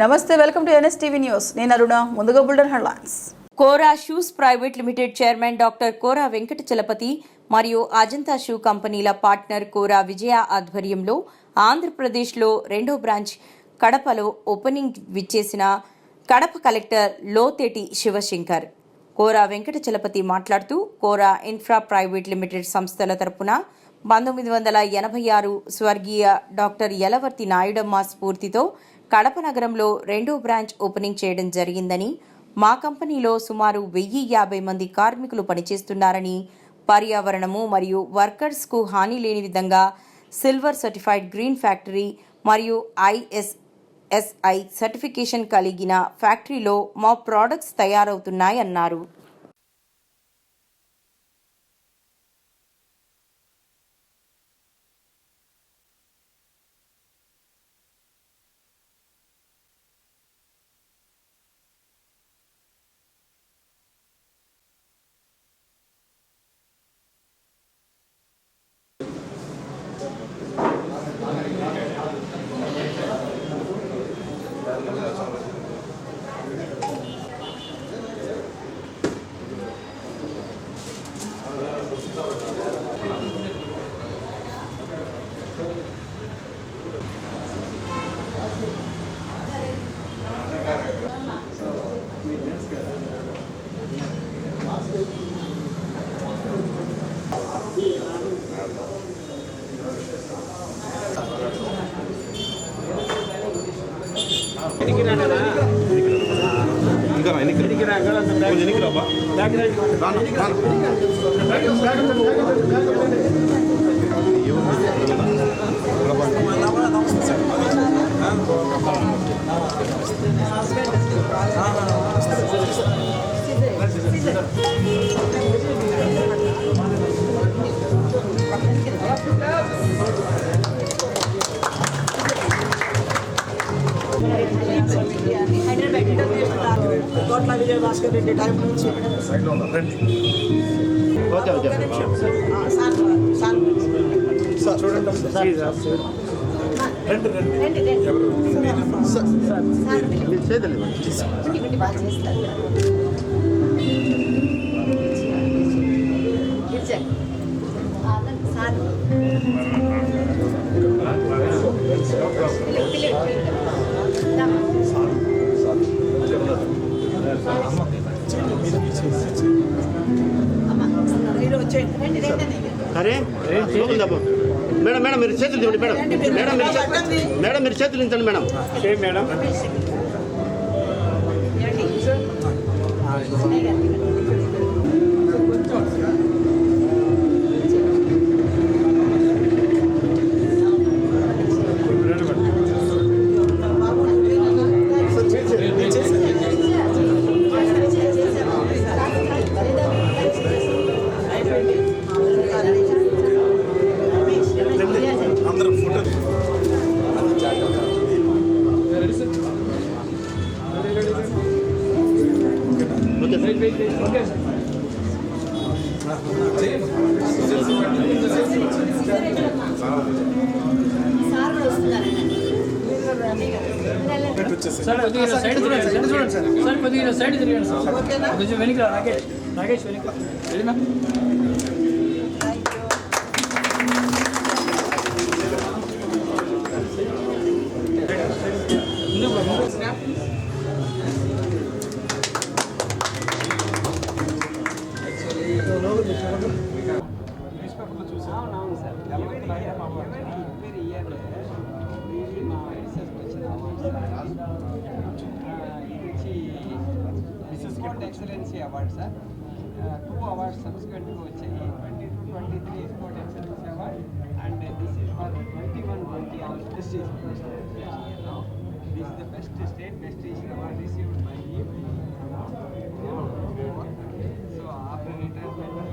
నమస్తే welcome to NSTV news. నేను అరుణ ముందుగా builder headlines. Kora shoes private limited chairman doctor Kora Venkata Chalapathi మరియు Ajanta shoe కంపెనీల partner Kora Vijaya ఆధ్వర్యంలో ఆంధ్రప్రదేశ్లో రెండో బ్రాంచ్ కడపలో ఓపెనింగ్ విచ్చేసిన కడప కలెక్టర్ లోతేటి శివశంకర్. కోరా వెంకట చలపతి మాట్లాడుతూ కోరా ఇన్ఫ్రా ప్రైవేట్ లిమిటెడ్ సంస్థల తరపున పంతొమ్మిది వందల ఎనభై ఆరు స్వర్గీయ డాక్టర్ యలవర్తి నాయుడమ్మ స్ఫూర్తితో కడప నగరంలో రెండో బ్రాంచ్ ఓపెనింగ్ చేయడం జరిగిందని మా కంపెనీలో సుమారు వెయ్యి యాభై మంది కార్మికులు పనిచేస్తున్నారని పర్యావరణము మరియు వర్కర్స్కు హాని లేని విధంగా సిల్వర్ సర్టిఫైడ్ గ్రీన్ ఫ్యాక్టరీ మరియు ఐఎస్ఎస్ఐ సర్టిఫికేషన్ కలిగిన ఫ్యాక్టరీలో మా ప్రోడక్ట్స్ తయారవుతున్నాయన్నారు. கொஞ்சம் நிற்கிறப்பா Thank you. Kotla Vijaya Bhaskar Reddy time నుంచి ఓకే ఓకే సార్. సార్ చూడండి రండి రండి మీరు చేతులు ఇవ్వండి. అరే. మేడం మేడం మీరు చేతులు మేడం. మేడం మీరు మేడం మీరు చేతులు ఇచ్చండి మేడం. Okay sir. సార్ కొద్దిగా సైడ్ చూడండి సార్ చూడండి సార్ సార్ కొద్దిగా సైడ్ తిరగండి సార్ కొంచెం వెనక రా, నాగేష్ నాగేష్ వెనక రెడీ మ్యామ్ ముందుకు రా, ముందుకు రా. Export excellency award sir two awards సబ్సిక్వెంట్గా వచ్చాయి twenty two twenty three export excellency award and this is for twenty one twenty our prestige this is the best state prestige award received by you so after retirement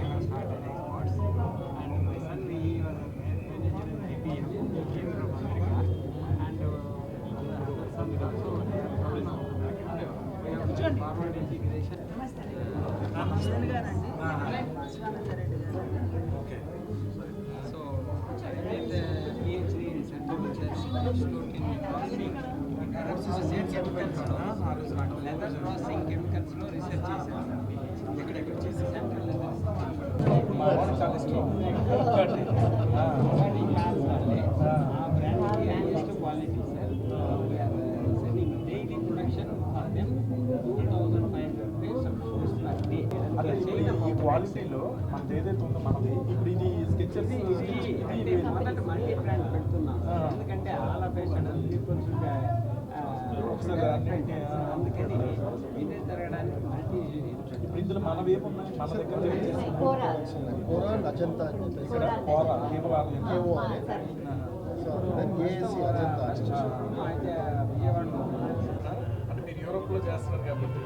in Economy leather processing కెమికల్స్లో research చేశాను క్వాలిటీలో మనది ఏదైతే ఉందో మనది ఇప్పుడు ఇది sketchers ఇది అంటే మొదట మల్టీ బ్రాండ్ పెడుతున్నాం. సార్. ఎందుకంటే ఆల్ పేషెంట్ ఇప్పుడు ఇందులో ఏమున్నాయి మన దగ్గర ఇక్కడ కోర కేవలం అయితే విజయవాడలో అంటే మీరు యూరోప్లో చేస్తున్నారు కాబట్టి.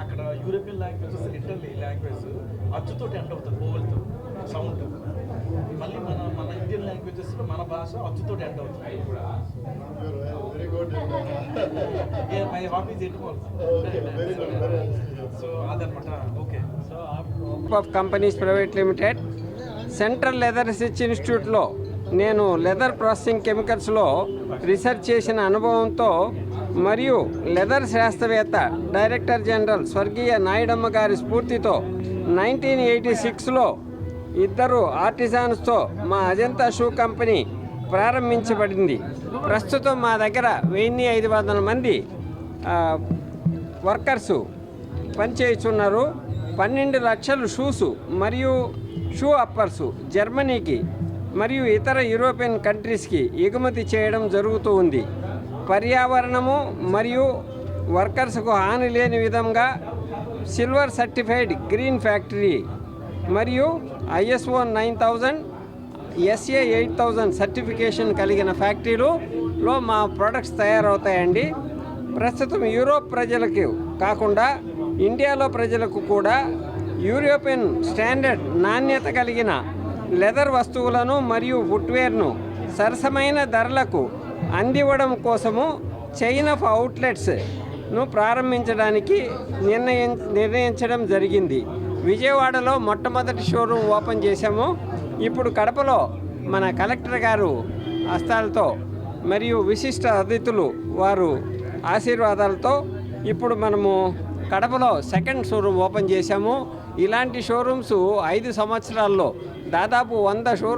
అక్కడ యూరోపియన్ లాంగ్వేజెస్ ఇటలీ లాంగ్వేజ్ అచ్చుతో ఎండ్ అవుతుంది ఓవల్తో సౌండ్ మళ్ళీ మన మన ఇండియన్ లాంగ్వేజెస్లో మన భాష అచ్చుతో ఎండ్ అవుతుంది. ఏ మై హాబీస్ సో అదనమాట okay so of companies private limited central leather research ఇన్స్టిట్యూట్లో నేను లెదర్ ప్రాసెసింగ్ కెమికల్స్లో రీసెర్చ్ చేసిన అనుభవంతో మరియు లెదర్ శాస్త్రవేత్త డైరెక్టర్ జనరల్ స్వర్గీయ నాయుడమ్మ గారి స్ఫూర్తితో నైన్టీన్ ఎయిటీ సిక్స్లో ఇద్దరు ఆర్టిజాన్స్తో మా అజంతా షూ కంపెనీ ప్రారంభించబడింది. ప్రస్తుతం మా దగ్గర వెయ్యి ఐదు వందల మంది వర్కర్సు పనిచేస్తున్నారు పన్నెండు లక్షలు షూసు మరియు షూ అప్పర్సు జర్మనీకి మరియు ఇతర యూరోపియన్ కంట్రీస్కి ఎగుమతి చేయడం జరుగుతూ ఉంది. పర్యావరణము మరియు వర్కర్స్కు హాని లేని విధంగా సిల్వర్ సర్టిఫైడ్ గ్రీన్ ఫ్యాక్టరీ మరియు ISO nine thousand SA eight thousand certification కలిగిన ఫ్యాక్టరీలో మా ప్రొడక్ట్స్ తయారవుతాయండి. ప్రస్తుతం యూరోప్ ప్రజలకు కాకుండా ఇండియాలో ప్రజలకు కూడా యూరోపియన్ స్టాండర్డ్ నాణ్యత కలిగిన లెదర్ వస్తువులను మరియు ఫుట్వేర్ను సరసమైన ధరలకు అందివ్వడం కోసము చైన్ ఆఫ్ అవుట్లెట్స్ను ప్రారంభించడానికి నిర్ణయం నిర్ణయించడం జరిగింది. విజయవాడలో మొట్టమొదటి షోరూమ్ ఓపెన్ చేశాము. ఇప్పుడు కడపలో మన కలెక్టర్ గారు హస్తాలతో మరియు విశిష్ట అతిథులు వారు ఆశీర్వాదాలతో ఇప్పుడు మనము కడపలో సెకండ్ షోరూమ్ ఓపెన్ చేశాము. ఇలాంటి షోరూమ్స్ ఐదు సంవత్సరాల్లో దాదాపు వంద షోరూమ్